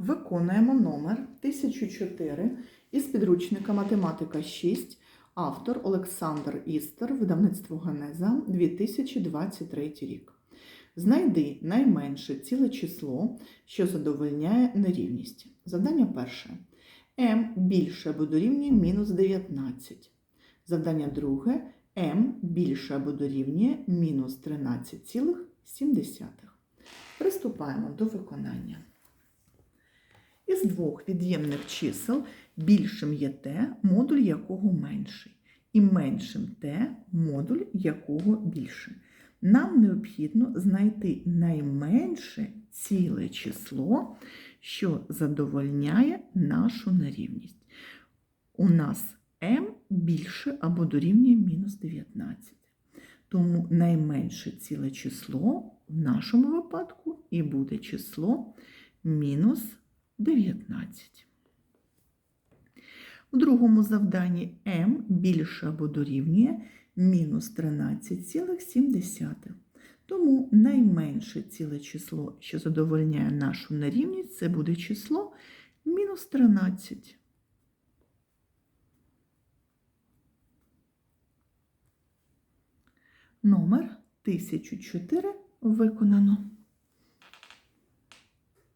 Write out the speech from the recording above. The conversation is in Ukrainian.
Виконуємо номер 1004 із підручника Математика 6, автор Олександр Істер, видавництво Генеза 2023 рік. Знайди найменше ціле число, що задовольняє нерівність. Завдання перше. m більше або дорівнює мінус 19. Завдання друге. m більше або дорівнює мінус 13,7. Приступаємо до виконання. Із двох від'ємних чисел більшим є те, модуль якого менший, і меншим те, модуль якого більший. Нам необхідно знайти найменше ціле число, що задовольняє нашу нерівність. У нас m більше або дорівнює мінус 19. Тому найменше ціле число в нашому випадку і буде число мінус 19. У другому завданні m більше або дорівнює мінус 13,7. Тому найменше ціле число, що задовольняє нашу нерівність, це буде число мінус 13. Номер 1004 виконано.